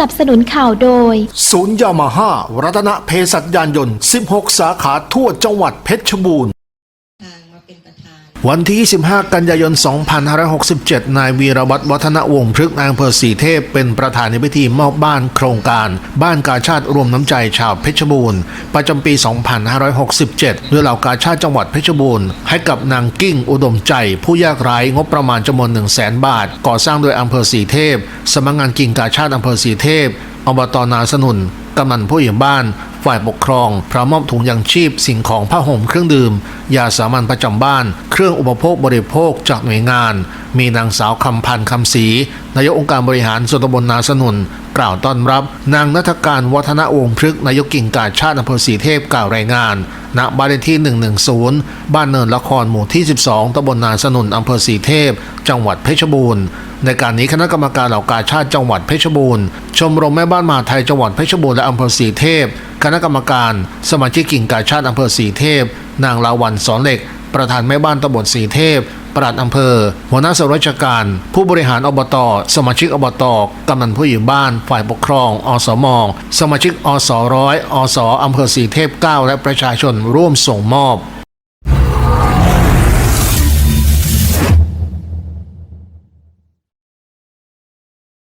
นับสนุนข่าวโดย ศูนย์ยามาฮ่ารัตนเพศัชยานยนต์ 16 สาขาทั่วจังหวัดเพชรบูรณ์ ทางมาเป็นประธาน วันที่ 25 กันยายน 2567 นายวีรวัตรวัฒนวงศ์พฤกษ์นายอำเภอสีเทพ เป็นประธานในพิธีมอบบ้านโครงการ บ้านกาชาติรวมน้ำใจชาวเพชรบูรณ์ ประจำปี 2567 ด้วยเหล่ากาชาติจังหวัดเพชรบูรณ์ ให้กับนางกิ้งอุดมใจ ผู้ยากไร้งบประมาณจำนวน 1 0 0 0 0แบาท ก่อสร้างโดยอำเภอสีเทพ สำนักงานกิ่งกาชาติอำเภอสีเทพอบตนาสนุนกำนันผู้ใหญ่บ้าน ฝ่ายปกครองพร้อมมอบถุงยางชีพสิ่งของผ้าห่มเครื่องดื่ม ยาสามัญประจำบ้าน เครื่องอุปโภคบริโภคจากหน่วยงาน มีนางสาวคำพันธ์คำศรีนายกองค์การบริหารส่วนตำบลนาสนุน กล่าวต้อนรับ นางนัฐการวัฒนวงศ์พฤกษ์นายกกิ่งกาชาติอำเภอสีเทพกล่าวรายงาน ณบ้านเลขที่ 110 บ้านเนินละครหมู่ที่ 12ตำบลนาสนุนอำเภอสีเทพ จังหวัดเพชรบูรณ์ ในการนี้คณะกรรมการเหล่ากาชาติจังหวัดเพชรบูรณ์ ชมรมแม่บ้านมหาไทยจังหวัดเพชรบูรณ์และอำเภอสีเทพ คณะกรรมการ สมาชิกกิ่งกาชาติอำเภอสีเทพ นางลาวันสอนเหล็ก ประธานแม่บ้านตำบลสีเทพปลัดอำเภอ หัวหน้าส่วนราชการ ผู้บริหารอบต สมาชิกอบต กำนันผู้ใหญ่บ้าน ฝ่ายปกครอง อสมสมาชิกอสร้อยอสอำเภอสีเทพ 9 และประชาชนร่วมส่งมอบ